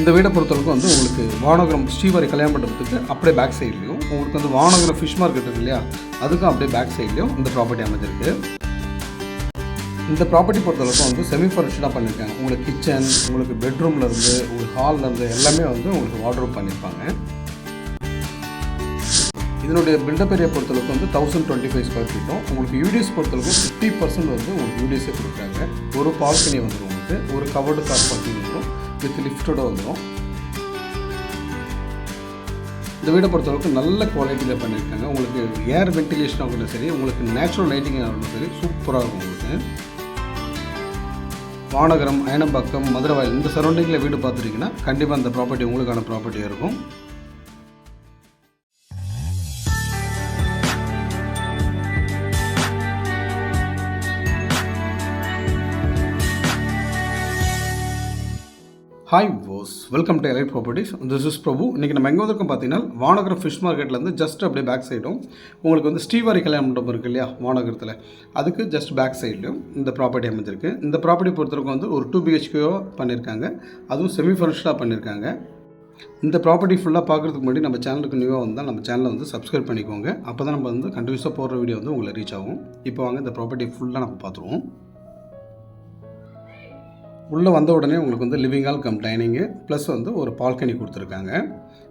இந்த வீடை பொறுத்தளவுக்கு வந்து உங்களுக்கு வானகரம் ஸ்ரீவாரி கல்யாண மண்டபத்துக்கு அப்படியே பேக் சைட்லையும் உங்களுக்கு வந்து வானகரம் ஃபிஷ் மார்க்கெட் இருக்கு இல்லையா? அதுக்கும் அப்படியே பேக் சைட்லேயும் இந்த ப்ராப்பர்ட்டி அமைஞ்சிருக்கு. இந்த ப்ராப்பர்ட்டி பொறுத்தளவுக்கு வந்து செமி ஃபர்னிஷ்டாக பண்ணியிருக்காங்க உங்களுக்கு கிச்சன் உங்களுக்கு பெட்ரூம்லேருந்து உங்களுக்கு ஹால்ல இருந்து எல்லாமே வந்து உங்களுக்கு வாட்ரூப் பண்ணியிருப்பாங்க இதனுடைய பில்டப் ஏரியா பொறுத்தளவுக்கு வந்து தௌசண்ட் டுவெண்ட்டி ஃபைவ் ஸ்கொயர் ஃபீட்டும் உங்களுக்கு யூடிஎஸ் பொறுத்தளவுக்கு ஃபிஃப்டி பர்சன்ட் வந்து உங்களுக்கு யூடிஎஸ்ஸே கொடுக்குறாங்க. ஒரு பால்கனி வந்து உங்களுக்கு ஒரு கவர்டு கார் பார்க்கிங் வித் லிஃப்டோட வந்துடும் இந்த வீடை பொறுத்தளவுக்கு நல்ல குவாலிட்டியில் பண்ணியிருக்காங்க. உங்களுக்கு ஏர் வென்டிலேஷன் ஆகணும் சரி உங்களுக்கு நேச்சுரல் லைட்டிங் ஆகணும் சரி சூப்பராக இருக்கும் உங்களுக்கு. வானகரம் அயனம்பாக்கம் மதுரவாயில் இந்த சரௌண்டிங்கில் வீடு பார்த்துட்டிங்கன்னா கண்டிப்பாக அந்த ப்ராப்பர்ட்டி உங்களுக்கான ப்ராப்பர்ட்டியாக இருக்கும். Hi Vosges welcome to elite properties this is Prabhu இன்றைக்கி நம்ம எங்கே வந்திருக்கோம் பார்த்தீங்கன்னா வானகரம் ஃபிஷ் மார்க்கெட்லேருந்து ஜஸ்ட் அப்படியே பேக் சைடும் உங்களுக்கு வந்து ஸ்ரீவாரி கல்யாண மண்டபம் இருக்குது இல்லையா வானகரத்தில். அதுக்கு ஜஸ்ட் பேக் சைட்லையும் இந்த ப்ராப்பர்ட்டி அமைஞ்சிருக்கு. இந்த ப்ராப்பர்ட்டி பொறுத்தவரைக்கும் வந்து ஒரு டூ பிஹெச்கேவோ பண்ணியிருக்காங்க. அதுவும் செமி ஃபர்னிஷ்டாக பண்ணியிருக்காங்க. இந்த ப்ராப்பர்ட்டி ஃபுல்லாக பார்க்குறதுக்கு முன்னாடி நம்ம சேனலுக்கு நியூவாக வந்தால் நம்ம சேனலை வந்து சப்ஸ்கிரைப் பண்ணிக்கோங்க. அப்போ தான் நம்ம வந்து கண்டினியூஸாக போடுற வீடியோ வந்து உங்களை ரீச் ஆகும். இப்போ வாங்க இந்த ப்ராப்பர்ட்டி ஃபுல்லாக நம்ம பார்த்துருவோம். உள்ளே வந்த உடனே உங்களுக்கு வந்து living hall cum dining plus வந்து ஒரு பால்கனி கொடுத்துருக்காங்க.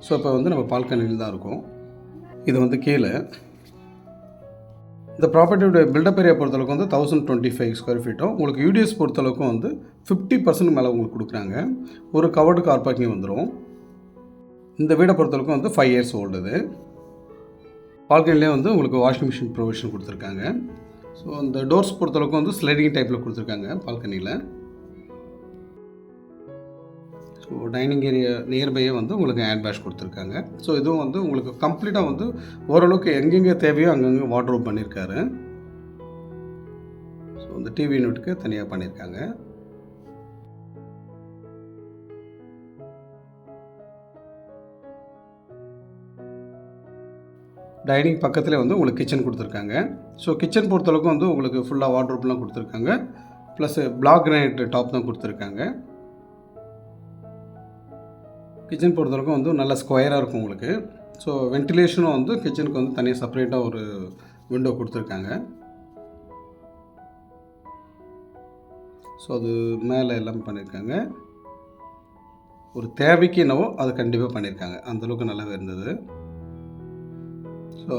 ஸோ இப்போ வந்து நம்ம பால்கனியில் தான் இருக்கோம். இது வந்து கீழே. இந்த ப்ராப்பர்ட்டியோட பில்டப் ஏரியா பொறுத்தளவுக்கு வந்து தௌசண்ட் டுவெண்ட்டி ஃபைவ் ஸ்கொயர் ஃபீட்டும் உங்களுக்கு யூடிஎஸ் பொறுத்தளவுக்கும் வந்து ஃபிஃப்டி பர்சன்ட் மேலே உங்களுக்கு கொடுக்குறாங்க. ஒரு கவர்டு கார் பார்க்கிங் வந்துடும் இந்த வீடை பொறுத்தளவுக்கும் வந்து ஃபைவ் இயர்ஸ் ஓல்டுது பால்கனிலே வந்து உங்களுக்கு வாஷிங் மிஷின் ப்ரொவிஷன் கொடுத்துருக்காங்க. ஸோ அந்த டோர்ஸ் பொறுத்தளவுக்கு வந்து ஸ்லைடிங் டைப்பில் கொடுத்துருக்காங்க பால்கனியில் ஸோ டைனிங் ஏரியா நியர்பையே வந்து உங்களுக்கு ஹேண்ட் பேஷ் கொடுத்துருக்காங்க. ஸோ இதுவும் வந்து உங்களுக்கு கம்ப்ளீட்டாக வந்து ஓரளவுக்கு எங்கெங்கே தேவையோ அங்கங்கே வாட்ரூப் பண்ணியிருக்காரு ஸோ இந்த டிவி யூனிட்க்கு தனியாக பண்ணியிருக்காங்க டைனிங் பக்கத்தில் வந்து உங்களுக்கு கிச்சன் கொடுத்துருக்காங்க. ஸோ கிச்சன் பொறுத்தளவுக்கு வந்து உங்களுக்கு ஃபுல்லாக வாட்ரூப்லாம் கொடுத்துருக்காங்க. ப்ளஸ் பிளாக் கிரானைட் டாப் தான் கொடுத்துருக்காங்க. கிச்சன் பொறுத்தவரைக்கும் வந்து நல்ல ஸ்கொயராக இருக்கும் உங்களுக்கு. ஸோ வென்டிலேஷனும் வந்து கிச்சனுக்கு வந்து தனியாக செப்பரேட்டாக ஒரு விண்டோ கொடுத்துருக்காங்க. ஸோ அது மேலே எல்லாம் பண்ணியிருக்காங்க ஒரு தேவைக்கு என்னவோ அது கண்டிப்பாக பண்ணியிருக்காங்க அந்தளவுக்கு நல்லாவே இருந்தது. ஸோ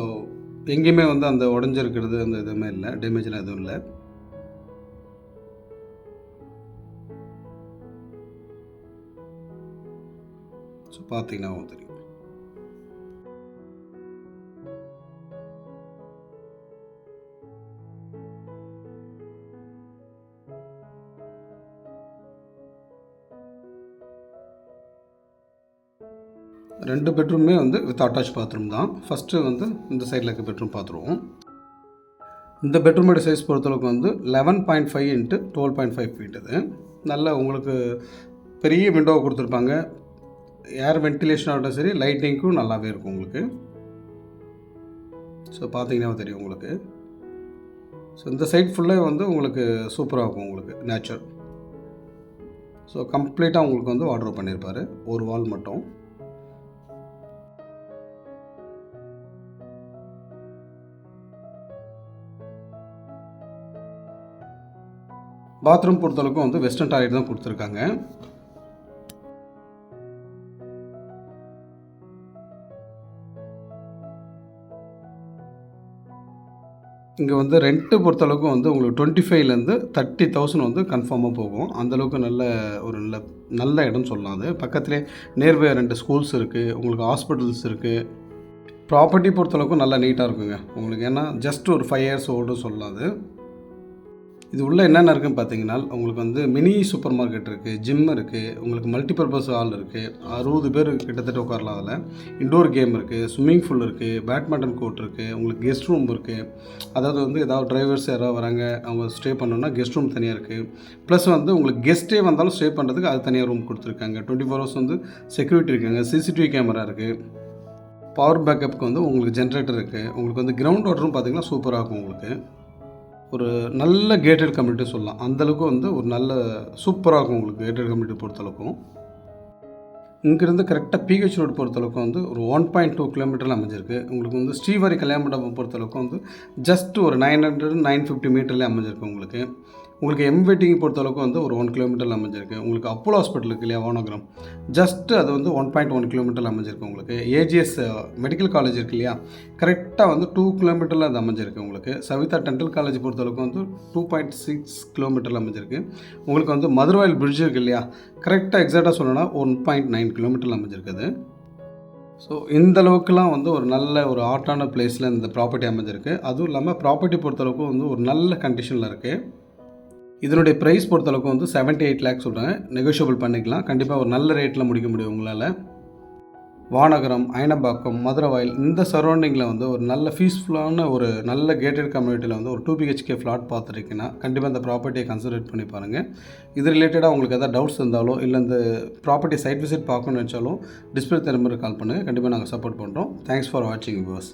எங்கேயுமே வந்து அந்த உடஞ்சிருக்கிறது அந்த எதுவுமே இல்லை. டேமேஜ்லாம் எதுவும் இல்லை. பார்த்தீங்கன்னா தெரியும். ரெண்டு பெட்ரூமே வந்து வித் அட்டாச் பாத்ரூம் தான். ஃபஸ்ட்டு வந்து இந்த சைடில் இருக்க பெட்ரூம் பார்த்துருவோம். இந்த பெட்ரூமோட சைஸ் பொறுத்தளவுக்கு வந்து eleven point five into twelve point five feet இது. நல்ல உங்களுக்கு பெரிய விண்டோவை கொடுத்துருப்பாங்க. ஏர் வென்டிலேஷன் ஆகட்டும் சரி லைட்டிங்க்கும் நல்லாவே இருக்கும் உங்களுக்கு. ஸோ பார்த்தீங்கன்னா தெரியும் உங்களுக்கு. ஸோ இந்த சைட் ஃபுல்லாக வந்து உங்களுக்கு சூப்பராக இருக்கும் உங்களுக்கு நேச்சர் ஸோ கம்ப்ளீட்டாக உங்களுக்கு வந்து ஆர்டர் பண்ணியிருப்பார் ஒரு வால் மட்டும். பாத்ரூம் பொறுத்தளவுக்கும் வந்து வெஸ்டர்ன் டாய்லெட் தான் கொடுத்துருக்காங்க. இங்கே வந்து ரெண்ட்டு பொறுத்தளவுக்கு வந்து உங்களுக்கு டுவெண்ட்டி ஃபைவ்லேருந்து தேர்ட்டி தௌசண்ட் வந்து கன்ஃபார்மாக போகும். அந்தளவுக்கு நல்ல ஒரு நல்ல நல்ல இடம் சொல்லலாம் அது. பக்கத்துலேயே நியர்பை ரெண்டு ஸ்கூல்ஸ் இருக்குது உங்களுக்கு ஹாஸ்பிட்டல்ஸ் இருக்குது ப்ராப்பர்ட்டி பொறுத்தளவுக்கு நல்லா நீட்டாக இருக்குங்க. உங்களுக்கு ஏன்னா ஜஸ்ட் ஒரு ஃபைவ் இயர்ஸ் ஓல்டு சொல்லலாம் அது. இது உள்ளே என்னென்ன இருக்குன்னு பார்த்தீங்கன்னா உங்களுக்கு வந்து மினி சூப்பர் மார்க்கெட் இருக்குது ஜிம் இருக்குது உங்களுக்கு மல்டிபர்பஸ் ஹால் இருக்குது அறுபது பேர் கிட்டத்தட்ட உட்காரலாம் அதில். இண்டோர் கேம் இருக்குது ஸ்விம்மிங் பூல் இருக்குது பேட்மிண்டன் கோர்ட் இருக்குது உங்களுக்கு கெஸ்ட் ரூம் இருக்குது அதாவது வந்து ஏதாவது டிரைவர்ஸ் யாராவது வராங்க அவங்க ஸ்டே பண்ணணும்னா கெஸ்ட் ரூம் தனியாக இருக்குது ப்ளஸ் வந்து உங்களுக்கு கெஸ்ட்டே வந்தாலும் ஸ்டே பண்ணுறதுக்கு அது தனியாக ரூம் கொடுத்துருக்காங்க. டுவெண்ட்டி ஃபோர் ஹவர்ஸ் வந்து செக்யூரிட்டி இருக்காங்க சிசிடிவி கேமரா இருக்குது பவர் பேக்கப்புக்கு வந்து உங்களுக்கு ஜென்ரேட்டர் இருக்குது உங்களுக்கு வந்து கிரவுண்ட் வாட்டரும் பார்த்தீங்கன்னா சூப்பராக இருக்கும் உங்களுக்கு. ஒரு நல்ல கேட்டட் கம்யூனிட்டி சொல்லலாம். அந்தளவுக்கு வந்து ஒரு நல்ல சூப்பராக இருக்கும் உங்களுக்கு கேட்டட் கம்யூனிட்டி பொறுத்தளவுக்கும். இங்கேருந்து கரெக்டாக பிஹெச் ரோடு பொறுத்தளவுக்கு வந்து ஒரு ஒன் பாயிண்ட் டூ கிலோமீட்டரில் அமைஞ்சிருக்கு. உங்களுக்கு வந்து ஸ்ரீவாரி கல்யாண மண்டபம் பொறுத்தளவுக்கு வந்து ஜஸ்ட் ஒரு நைன் ஹண்ட்ரட் நைன் ஃபிஃப்டி மீட்டர்லேயே அமைஞ்சிருக்கு உங்களுக்கு. உங்களுக்கு எம் வெட்டிங் பொறுத்தளவுக்கு வந்து ஒரு ஒன் கிலோமீட்டரில் அமைஞ்சிருக்கு. உங்களுக்கு அப்போலோ ஹாஸ்பிட்டல் இருக்கு இல்லையா வானகரம்? ஜஸ்ட் அது வந்து ஒன் பாயிண்ட் ஒன் கிலோமீட்டரில் அமைஞ்சிருக்கு உங்களுக்கு. ஏஜிஎஸ் மெடிக்கல் காலேஜ் இருக்கு இல்லையா? கரெக்டாக வந்து டூ கிலோமீட்டரில் அது அமைஞ்சிருக்கு உங்களுக்கு. சவிதா டென்டல் காலேஜ் பொறுத்தளவுக்கு வந்து டூ பாயிண்ட் சிக்ஸ் கிலோமீட்டரில் அமைஞ்சிருக்கு. உங்களுக்கு வந்து மதுரவாயில் பிரிட்ஜ் இருக்கு இல்லையா? கரெக்டாக எக்ஸாக்டாக சொல்லணும்னா ஒன் பாயிண்ட் நைன் கிலோமீட்டரில் அமைஞ்சிருக்குது ஸோ இந்த அளவுக்குலாம் வந்து ஒரு நல்ல ஒரு ஆர்ட்டான பிளேஸில் இந்த ப்ராப்பர்ட்டி அமைஞ்சிருக்கு. அதுவும் இல்லாமல் ப்ராப்பர்ட்டி பொறுத்தளவுக்கு வந்து ஒரு நல்ல கண்டிஷனில் இருக்குது இதனுடைய ப்ரைஸ் பொறுத்தளவுக்கு வந்து 78 எயிட் லேக்ஸ் சொல்கிறேன் நெகோஷியபிள் பண்ணிக்கலாம். கண்டிப்பாக ஒரு நல்ல ரேட்டில் முடிக்க முடியும் உங்களால். வானகரம் அயனம்பாக்கம் மதுரவாயில் இந்த சரௌண்டிங்கில் வந்து ஒரு நல்ல பீஸ்ஃபுல்லான ஒரு நல்ல கேட்டட் கம்யூனிட்டியில் வந்து ஒரு டூ பிஹெச்கே ஃப்ளாட் பார்த்துருக்கீங்கன்னா கண்டிப்பாக இந்த ப்ராப்பர்ட்டியை கன்சிடர் பண்ணி பாருங்கள் இது ரிலேட்டடாக உங்களுக்கு எதாவது டவுட்ஸ் இருந்தாலோ இல்லை இந்த ப்ராப்பர்ட்டி சைட் விசிட் பார்க்கணும்னு நினச்சாலும் டிஸ்பிளே நம்பருக்கு கால் பண்ணுங்கள் கண்டிப்பாக நாங்கள் சப்போர்ட் பண்ணுறோம் தேங்க்ஸ் ஃபார் வாட்சிங் வியூவர்ஸ்